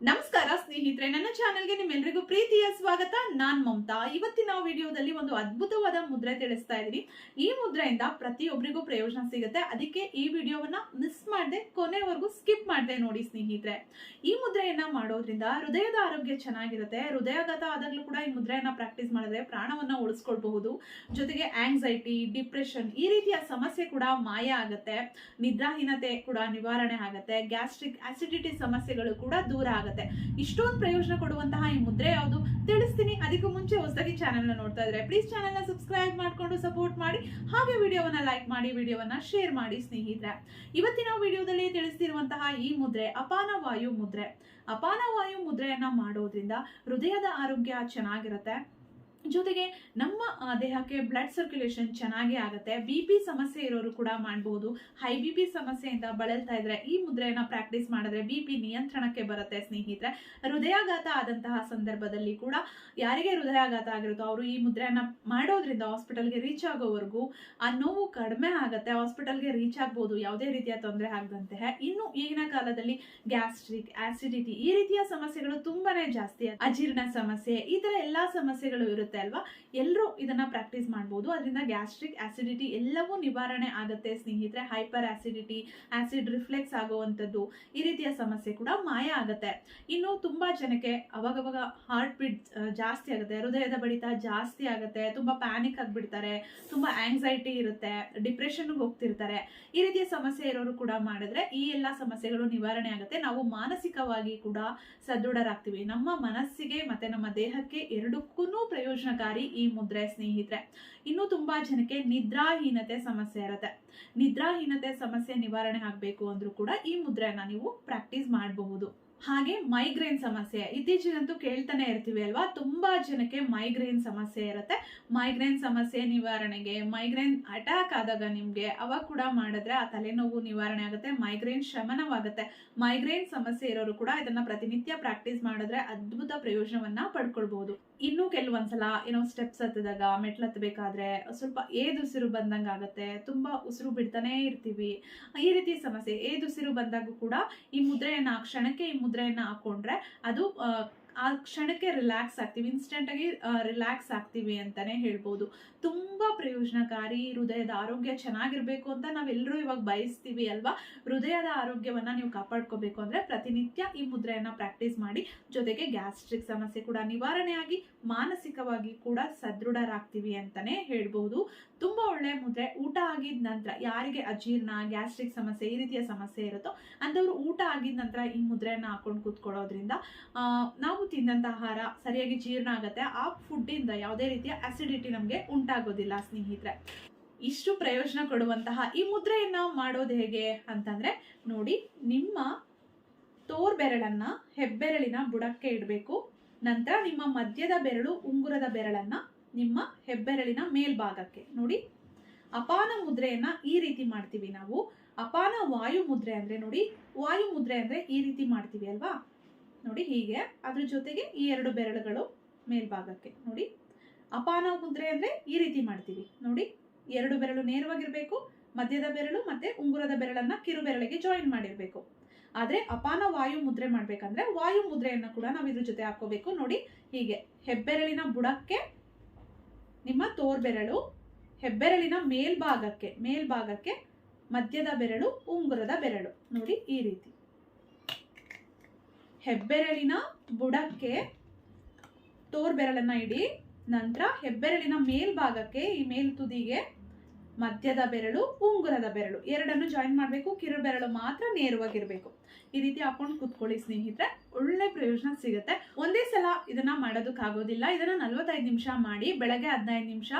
ನಮಸ್ಕಾರ ಸ್ನೇಹಿತರೆ, ನನ್ನ ಚಾನೆಲ್ಗೆ ನಿಮ್ಮೆಲ್ಲರಿಗೂ ಪ್ರೀತಿಯ ಸ್ವಾಗತ. ನಾನ್ ಮಮತಾ. ಇವತ್ತಿನ ವಿಡಿಯೋದಲ್ಲಿ ಒಂದು ಅದ್ಭುತವಾದ ಮುದ್ರೆ ತಿಳಿಸ್ತಾ ಇದ್ದೀನಿ. ಈ ಮುದ್ರೆಯಿಂದ ಪ್ರತಿಯೊಬ್ಬರಿಗೂ ಪ್ರಯೋಜನ ಸಿಗುತ್ತೆ. ಅದಕ್ಕೆ ಈ ವಿಡಿಯೋವನ್ನ ಮಿಸ್ ಮಾಡದೆ, ಕೊನೆವರೆಗೂ ಸ್ಕಿಪ್ ಮಾಡದೆ ನೋಡಿ ಸ್ನೇಹಿತರೆ. ಈ ಮುದ್ರೆಯನ್ನ ಮಾಡೋದ್ರಿಂದ ಹೃದಯದ ಆರೋಗ್ಯ ಚೆನ್ನಾಗಿರುತ್ತೆ. ಹೃದಯಾಘಾತ ಆದಾಗ್ಲೂ ಕೂಡ ಈ ಮುದ್ರೆಯನ್ನ ಪ್ರಾಕ್ಟೀಸ್ ಮಾಡಿದ್ರೆ ಪ್ರಾಣವನ್ನ ಉಳಿಸ್ಕೊಳ್ಬಹುದು. ಜೊತೆಗೆ ಆಂಗ್ಸೈಟಿ ಡಿಪ್ರೆಷನ್ ಈ ರೀತಿಯ ಸಮಸ್ಯೆ ಕೂಡ ಮಾಯ ಆಗುತ್ತೆ. ನಿದ್ರಾಹೀನತೆ ಕೂಡ ನಿವಾರಣೆ ಆಗುತ್ತೆ. ಗ್ಯಾಸ್ಟ್ರಿಕ್ ಆಸಿಡಿಟಿ ಸಮಸ್ಯೆಗಳು ಕೂಡ ದೂರ ಆಗುತ್ತೆ. ಇಷ್ಟೊಂದು ಪ್ರಯೋಜನ ಕೊಡುವಂತಹ ಈ ಮುದ್ರೆ ಯಾವುದು? ತಿಳಿಸ್ತೀನಿ. ಅದಕ್ಕೂ ಮುಂಚೆ ಹೊಸದಾಗಿ ಚಾನೆಲ್ನ ನೋಡ್ತಾ ಇದ್ರೆ ಪ್ಲೀಸ್ ಚಾನೆಲ್ನ ಸಬ್ಸ್ಕ್ರೈಬ್ ಮಾಡಿಕೊಂಡು ಸಪೋರ್ಟ್ ಮಾಡಿ. ಹಾಗೆ ವಿಡಿಯೋವನ್ನ ಲೈಕ್ ಮಾಡಿ, ವಿಡಿಯೋವನ್ನ ಶೇರ್ ಮಾಡಿ ಸ್ನೇಹಿತರೆ. ಇವತ್ತಿನ ವಿಡಿಯೋದಲ್ಲಿ ತಿಳಿಸ್ತಿರುವಂತಹ ಈ ಮುದ್ರೆ ಅಪಾನ ವಾಯು ಮುದ್ರೆ. ಅಪಾನ ವಾಯು ಮುದ್ರೆಯನ್ನ ಮಾಡೋದ್ರಿಂದ ಹೃದಯದ ಆರೋಗ್ಯ ಚೆನ್ನಾಗಿರುತ್ತೆ. ಜೊತೆಗೆ ನಮ್ಮ ದೇಹಕ್ಕೆ ಬ್ಲಡ್ ಸರ್ಕ್ಯುಲೇಷನ್ ಚೆನ್ನಾಗಿ ಆಗುತ್ತೆ. ಬಿ ಪಿ ಸಮಸ್ಯೆ ಇರೋರು ಕೂಡ ಮಾಡಬಹುದು ಹೈ ಬಿ ಪಿ ಸಮಸ್ಯೆಯಿಂದ ಬಳಲ್ತಾ ಇದ್ರೆ ಈ ಮುದ್ರೆಯನ್ನ ಪ್ರಾಕ್ಟೀಸ್ ಮಾಡಿದ್ರೆ ಬಿ ಪಿ ನಿಯಂತ್ರಣಕ್ಕೆ ಬರುತ್ತೆ ಸ್ನೇಹಿತರೆ. ಹೃದಯಾಘಾತ ಆದಂತಹ ಸಂದರ್ಭದಲ್ಲಿ ಕೂಡ ಯಾರಿಗೆ ಹೃದಯಾಘಾತ ಆಗಿರುತ್ತೋ ಅವರು ಈ ಮುದ್ರೆಯನ್ನ ಮಾಡೋದ್ರಿಂದ ಹಾಸ್ಪಿಟಲ್ಗೆ ರೀಚ್ ಆಗೋವರೆಗೂ ಆ ನೋವು ಕಡಿಮೆ ಆಗುತ್ತೆ. ಹಾಸ್ಪಿಟಲ್ಗೆ ರೀಚ್ ಆಗ್ಬೋದು. ಯಾವುದೇ ರೀತಿಯ ತೊಂದರೆ ಆಗದಂತೆ ಇನ್ನು ಈಗಿನ ಕಾಲದಲ್ಲಿ ಗ್ಯಾಸ್ಟ್ರಿಕ್ ಆಸಿಡಿಟಿ ಈ ರೀತಿಯ ಸಮಸ್ಯೆಗಳು ತುಂಬಾನೇ ಜಾಸ್ತಿ. ಅಜೀರ್ಣ ಸಮಸ್ಯೆ, ಈ ತರ ಎಲ್ಲಾ ಸಮಸ್ಯೆಗಳು ಇರುತ್ತೆ. ಅಲ್ವಾ? ಎಲ್ಲರೂ ಇದನ್ನ ಪ್ರಾಕ್ಟೀಸ್ ಮಾಡ್ಬೋದು. ಅದರಿಂದ ಗ್ಯಾಸ್ಟ್ರಿಕ್ ಆಸಿಡಿಟಿ ಎಲ್ಲವೂ ನಿವಾರಣೆ ಆಗುತ್ತೆ ಸ್ನೇಹಿತರೆ. ಹೈಪರ್ ಆಸಿಡಿಟಿ ಆಸಿಡ್ ರಿಫ್ಲೆಕ್ಸ್ ಆಗುವಂಥದ್ದು ಈ ರೀತಿಯ ಸಮಸ್ಯೆ ಕೂಡ ಮಾಯ ಆಗುತ್ತೆ. ಇನ್ನು ತುಂಬಾ ಜನಕ್ಕೆ ಅವಾಗವಾಗ ಹಾರ್ಟ್ ಬೀಟ್ ಜಾಸ್ತಿ ಆಗುತ್ತೆ. ಹೃದಯದ ಬಡಿತ ಜಾಸ್ತಿ ಆಗುತ್ತೆ. ತುಂಬಾ ಪ್ಯಾನಿಕ್ ಆಗಿಬಿಡ್ತಾರೆ. ತುಂಬಾ ಆಂಗ್ಸೈಟಿ ಇರುತ್ತೆ. ಡಿಪ್ರೆಷನ್ಗೆ ಹೋಗ್ತಿರ್ತಾರೆ. ಈ ರೀತಿಯ ಸಮಸ್ಯೆ ಇರೋರು ಕೂಡ ಮಾಡಿದ್ರೆ ಈ ಎಲ್ಲ ಸಮಸ್ಯೆಗಳು ನಿವಾರಣೆ ಆಗುತ್ತೆ. ನಾವು ಮಾನಸಿಕವಾಗಿ ಕೂಡ ಸದೃಢರಾಗ್ತೀವಿ. ನಮ್ಮ ಮನಸ್ಸಿಗೆ ಮತ್ತೆ ನಮ್ಮ ದೇಹಕ್ಕೆ ಎರಡಕ್ಕೂ ಪ್ರಯೋಜನಕಾರಿ ಈ ಮುದ್ರೆ ಸ್ನೇಹಿತರೆ. ಇನ್ನು ತುಂಬಾ ಜನಕ್ಕೆ ನಿದ್ರಾಹೀನತೆ ಸಮಸ್ಯೆ ಇರುತ್ತೆ. ನಿದ್ರಾಹೀನತೆ ಸಮಸ್ಯೆ ನಿವಾರಣೆ ಆಗ್ಬೇಕು ಅಂದ್ರೂ ಕೂಡ ಈ ಮುದ್ರೆನ ನೀವು ಪ್ರಾಕ್ಟೀಸ್ ಮಾಡಬಹುದು. ಹಾಗೆ ಮೈಗ್ರೇನ್ ಸಮಸ್ಯೆ ಇತ್ತೀಚೆಗಂತೂ ಕೇಳ್ತಾನೆ ಇರ್ತೀವಿ ಅಲ್ವಾ? ತುಂಬಾ ಜನಕ್ಕೆ ಮೈಗ್ರೇನ್ ಸಮಸ್ಯೆ ಇರುತ್ತೆ. ಮೈಗ್ರೇನ್ ಸಮಸ್ಯೆ ನಿವಾರಣೆಗೆ ಮೈಗ್ರೇನ್ ಅಟ್ಯಾಕ್ ಆದಾಗ ನಿಮ್ಗೆ ಅವಾಗ ಕೂಡ ಮಾಡಿದ್ರೆ ಆ ತಲೆನೋವು ನಿವಾರಣೆ ಆಗುತ್ತೆ ಮೈಗ್ರೇನ್ ಶಮನವಾಗುತ್ತೆ. ಮೈಗ್ರೇನ್ ಸಮಸ್ಯೆ ಇರೋರು ಕೂಡ ಇದನ್ನ ಪ್ರತಿನಿತ್ಯ ಪ್ರಾಕ್ಟೀಸ್ ಮಾಡಿದ್ರೆ ಅದ್ಭುತ ಪ್ರಯೋಜನವನ್ನ ಪಡ್ಕೊಳ್ಬಹುದು. ಇನ್ನು ಕೆಲವೊಂದ್ಸಲ ಏನೋ ಸ್ಟೆಪ್ಸ್ ಹತ್ತಿದಾಗ, ಮೆಟ್ಲು ಹತ್ತಬೇಕಾದ್ರೆ ಸ್ವಲ್ಪ ಏದುಸಿರು ಬಂದಂಗೆ ಆಗುತ್ತೆ ತುಂಬಾ ಉಸಿರು ಬಿಡ್ತಾನೆ ಇರ್ತೀವಿ. ಈ ರೀತಿ ಸಮಸ್ಯೆ ಏದುಸಿರು ಬಂದಾಗೂ ಕೂಡ ಈ ಮುದ್ರೆಯನ್ನ, ಕ್ಷಣಕ್ಕೆ ಈ ಮುದ್ರೆಯನ್ನ ಹಾಕೊಂಡ್ರೆ ಅದು ಆ, ಕ್ಷಣಕ್ಕೆ ರಿಲ್ಯಾಕ್ಸ್ ಆಗ್ತೀವಿ ಇನ್ಸ್ಟೆಂಟಾಗಿ ರಿಲ್ಯಾಕ್ಸ್ ಆಗ್ತೀವಿ ಅಂತಾನೆ ಹೇಳ್ಬೋದು. ತುಂಬ ಪ್ರಯೋಜನಕಾರಿ ಹೃದಯದ ಆರೋಗ್ಯ ಚೆನ್ನಾಗಿರಬೇಕು ಅಂತ ನಾವೆಲ್ಲರೂ ಇವಾಗ ಬಯಸ್ತೀವಿ ಅಲ್ವಾ? ಹೃದಯದ ಆರೋಗ್ಯವನ್ನ ನೀವು ಕಾಪಾಡ್ಕೋಬೇಕು ಅಂದ್ರೆ ಪ್ರತಿನಿತ್ಯ ಈ ಮುದ್ರೆಯನ್ನು ಪ್ರಾಕ್ಟೀಸ್ ಮಾಡಿ ಜೊತೆಗೆ ಗ್ಯಾಸ್ಟ್ರಿಕ್ ಸಮಸ್ಯೆ ಕೂಡ ನಿವಾರಣೆಯಾಗಿ ಮಾನಸಿಕವಾಗಿ ಕೂಡ ಸದೃಢರಾಗ್ತೀವಿ ಅಂತಾನೆ ಹೇಳ್ಬೋದು. ತುಂಬಾ ಒಳ್ಳೆ ಮುದ್ರೆ ಊಟ ಆಗಿದ ನಂತರ ಯಾರಿಗೆ ಅಜೀರ್ಣ ಗ್ಯಾಸ್ಟ್ರಿಕ್ ಸಮಸ್ಯೆ ಈ ರೀತಿಯ ಸಮಸ್ಯೆ ಇರುತ್ತೋ ಅಂಥವ್ರು ಊಟ ಆಗಿದ ನಂತರ ಈ ಮುದ್ರೆಯನ್ನು ಹಾಕೊಂಡು ಕೂತ್ಕೊಳ್ಳೋದ್ರಿಂದ ನಾವು ತಿಂದಂತ ಆಹಾರ ಸರಿಯಾಗಿ ಜೀರ್ಣ ಆಗುತ್ತೆ. ಆ ಫುಡ್ಡಿಂದ ಯಾವುದೇ ರೀತಿಯ ಆಸಿಡಿಟಿ ನಮಗೆ ಉಂಟಾಗೋದಿಲ್ಲ ಸ್ನೇಹಿತರೆ. ಇಷ್ಟು ಪ್ರಯೋಜನ ಕೊಡುವಂತಹ ಈ ಮುದ್ರೆಯನ್ನ ಮಾಡೋದು ಹೇಗೆ ಅಂತಂದ್ರೆ, ನೋಡಿ, ನಿಮ್ಮ ತೋರ್ ಬೆರಳನ್ನ ಹೆಬ್ಬೆರಳಿನ ಬುಡಕ್ಕೆ ಇಡಬೇಕು. ನಂತರ ನಿಮ್ಮ ಮಧ್ಯದ ಬೆರಳು ಉಂಗುರದ ಬೆರಳನ್ನ ನಿಮ್ಮ ಹೆಬ್ಬೆರಳಿನ ಮೇಲ್ಭಾಗಕ್ಕೆ. ನೋಡಿ, ಅಪಾನ ಮುದ್ರೆಯನ್ನ ಈ ರೀತಿ ಮಾಡ್ತೀವಿ ನಾವು. ಅಪಾನ ವಾಯು ಮುದ್ರೆ ಅಂದ್ರೆ ನೋಡಿ, ವಾಯು ಮುದ್ರೆ ಅಂದ್ರೆ ಈ ರೀತಿ ಮಾಡ್ತೀವಿ ಅಲ್ವಾ? ನೋಡಿ ಹೀಗೆ. ಅದ್ರ ಜೊತೆಗೆ ಈ ಎರಡು ಬೆರಳುಗಳು ಮೇಲ್ಭಾಗಕ್ಕೆ ನೋಡಿ. ಅಪಾನ ಮುದ್ರೆ ಅಂದ್ರೆ ಈ ರೀತಿ ಮಾಡ್ತೀವಿ. ನೋಡಿ, ಎರಡು ಬೆರಳು ನೇರವಾಗಿರ್ಬೇಕು, ಮಧ್ಯದ ಬೆರಳು ಮತ್ತೆ ಉಂಗುರದ ಬೆರಳನ್ನ ಕಿರು ಬೆರಳಿಗೆ ಜಾಯಿನ್ ಮಾಡಿರ್ಬೇಕು. ಆದ್ರೆ ಅಪಾನ ವಾಯು ಮುದ್ರೆ ಮಾಡ್ಬೇಕಂದ್ರೆ ವಾಯು ಮುದ್ರೆಯನ್ನ ಕೂಡ ನಾವು ಇದ್ರ ಜೊತೆ ಹಾಕೋಬೇಕು. ನೋಡಿ, ಹೀಗೆ. ಹೆಬ್ಬೆರಳಿನ ಬುಡಕ್ಕೆ ನಿಮ್ಮ ತೋರ್ಬೆರಳು, ಹೆಬ್ಬೆರಳಿನ ಮೇಲ್ಭಾಗಕ್ಕೆ ಮೇಲ್ಭಾಗಕ್ಕೆ ಮಧ್ಯದ ಬೆರಳು, ಉಂಗುರದ ಬೆರಳು. ನೋಡಿ, ಈ ರೀತಿ. ಹೆಬ್ಬೆರಳಿನ ಬುಡಕ್ಕೆ ತೋರ್ ಬೆರಳನ್ನ ಇಡಿ. ನಂತರ ಹೆಬ್ಬೆರಳಿನ ಮೇಲ್ಭಾಗಕ್ಕೆ ಈ ಮೇಲ್ ತುದಿಗೆ ಮಧ್ಯದ ಬೆರಳು, ಉಂಗುರದ ಬೆರಳು ಎರಡನ್ನು ಜಾಯಿನ್ ಮಾಡಬೇಕು. ಕಿರು ಬೆರಳು ಮಾತ್ರ ನೇರವಾಗಿರಬೇಕು. ಈ ರೀತಿ ಹಾಕೊಂಡು ಕುತ್ಕೊಳ್ಳಿ ಸ್ನೇಹಿತರೆ. ಒಳ್ಳೆ ಪ್ರಯೋಜನ ಸಿಗುತ್ತೆ. ಒಂದೇ ಸಲ ಇದನ್ನ ಮಾಡೋದಕ್ಕಾಗೋದಿಲ್ಲ. ಇದನ್ನ ನಲ್ವತ್ತೈದು ನಿಮಿಷ ಮಾಡಿ, ಬೆಳಗ್ಗೆ ಹದಿನೈದು ನಿಮಿಷ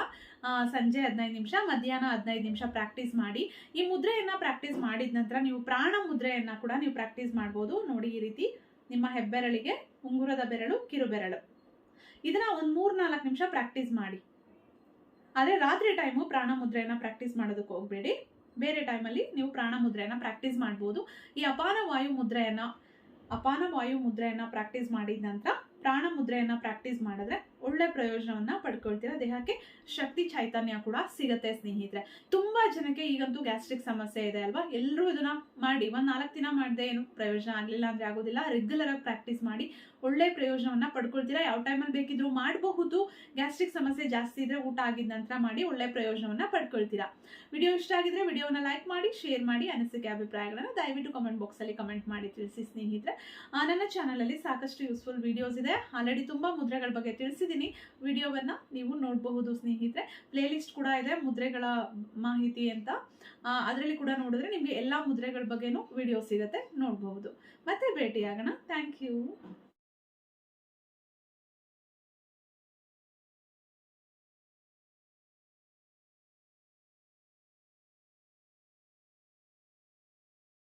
ಸಂಜೆ ಹದಿನೈದು ನಿಮಿಷ, ಮಧ್ಯಾಹ್ನ ಹದಿನೈದು ನಿಮಿಷ ಪ್ರಾಕ್ಟೀಸ್ ಮಾಡಿ. ಈ ಮುದ್ರೆಯನ್ನ ಪ್ರಾಕ್ಟೀಸ್ ಮಾಡಿದ ನಂತರ ನೀವು ಪ್ರಾಣ ಮುದ್ರೆಯನ್ನ ಕೂಡ ನೀವು ಪ್ರಾಕ್ಟೀಸ್ ಮಾಡ್ಬೋದು. ನೋಡಿ ಈ ರೀತಿ ನಿಮ್ಮ ಹೆಬ್ಬೆರಳಿಗೆ ಉಂಗುರದ ಬೆರಳು, ಕಿರು ಬೆರಳು. ಇದನ್ನ ಒಂದ್ ಮೂರ್ ನಾಲ್ಕು ನಿಮಿಷ ಪ್ರಾಕ್ಟೀಸ್ ಮಾಡಿ. ಆದರೆ ರಾತ್ರಿ ಟೈಮು ಪ್ರಾಣ ಮುದ್ರೆಯನ್ನ ಪ್ರಾಕ್ಟೀಸ್ ಮಾಡೋದಕ್ಕೆ ಹೋಗಬೇಡಿ. ಬೇರೆ ಟೈಮಲ್ಲಿ ನೀವು ಪ್ರಾಣ ಮುದ್ರೆಯನ್ನ ಪ್ರಾಕ್ಟೀಸ್ ಮಾಡ್ಬೋದು. ಈ ಅಪಾನ ವಾಯು ಮುದ್ರೆಯನ್ನ, ಅಪಾನ ವಾಯು ಮುದ್ರೆಯನ್ನ ಪ್ರಾಕ್ಟೀಸ್ ಮಾಡಿದ ನಂತರ ಪ್ರಾಣ ಮುದ್ರೆಯನ್ನ ಪ್ರಾಕ್ಟೀಸ್ ಮಾಡಿದ್ರೆ ಒಳ್ಳೆ ಪ್ರಯೋಜನವನ್ನ ಪಡ್ಕೊಳ್ತೀರಾ? ದೇಹಕ್ಕೆ ಶಕ್ತಿ, ಚೈತನ್ಯ ಕೂಡ ಸಿಗತ್ತೆ ಸ್ನೇಹಿತರೆ. ತುಂಬಾ ಜನಕ್ಕೆ ಈಗಂತೂ ಗ್ಯಾಸ್ಟ್ರಿಕ್ ಸಮಸ್ಯೆ ಇದೆ ಅಲ್ವಾ? ಎಲ್ಲರೂ ಇದನ್ನ ಮಾಡಿ, ಒಂದ್ ನಾಲ್ಕು ದಿನ ಮಾಡದೆ ಏನು ಪ್ರಯೋಜನ ಆಗ್ಲಿಲ್ಲ ಅಂದ್ರೆ ಆಗೋದಿಲ್ಲ. ರೆಗ್ಯುಲರ್ ಆಗಿ ಪ್ರಾಕ್ಟೀಸ್ ಮಾಡಿ, ಒಳ್ಳೆ ಪ್ರಯೋಜನವನ್ನ ಪಡ್ಕೊಳ್ತೀರಾ? ಯಾವ ಟೈಮಲ್ಲಿ ಬೇಕಿದ್ರು ಮಾಡಬಹುದು. ಗ್ಯಾಸ್ಟ್ರಿಕ್ ಸಮಸ್ಯೆ ಜಾಸ್ತಿ ಇದ್ರೆ ಊಟ ಆಗಿದ ನಂತರ ಮಾಡಿ, ಒಳ್ಳೆ ಪ್ರಯೋಜನವನ್ನ ಪಡ್ಕೊಳ್ತೀರಾ? ವಿಡಿಯೋ ಇಷ್ಟ ಆಗಿದ್ರೆ ವಿಡಿಯೋನ ಲೈಕ್ ಮಾಡಿ ಶೇರ್ ಮಾಡಿ ಅನಿಸಿಕೆ ಅಭಿಪ್ರಾಯಗಳನ್ನ ದಯವಿಟ್ಟು ಕಮೆಂಟ್ ಬಾಕ್ಸ್ ಅಲ್ಲಿ ಕಮೆಂಟ್ ಮಾಡಿ ತಿಳಿಸಿ ಸ್ನೇಹಿತರೆ. ನನ್ನ ಚಾನಲ್ ಅಲ್ಲಿ ಸಾಕಷ್ಟು ಯೂಸ್ಫುಲ್ ವಿಡಿಯೋಸ್ ಇದೆ. ಆಲ್ರೆಡಿ ತುಂಬಾ ಮುದ್ರೆಗಳ ಬಗ್ಗೆ ತಿಳಿಸಿದ್ದೀನಿ ವಿಡಿಯೋವನ್ನು ನೀವು ನೋಡಬಹುದು ಸ್ನೇಹಿತರೆ. ಪ್ಲೇ ಲಿಸ್ಟ್ ಕೂಡ ಇದೆ, ಮುದ್ರೆಗಳ ಮಾಹಿತಿ ಅಂತ. ಅದರಲ್ಲಿ ಕೂಡ ನೋಡಿದ್ರೆ ನಿಮಗೆ ಎಲ್ಲ ಮುದ್ರೆಗಳ ಬಗ್ಗೆನೂ ವಿಡಿಯೋ ಸಿಗುತ್ತೆ, ನೋಡಬಹುದು. ಮತ್ತೆ ಭೇಟಿಯಾಗೋಣ. Thank you.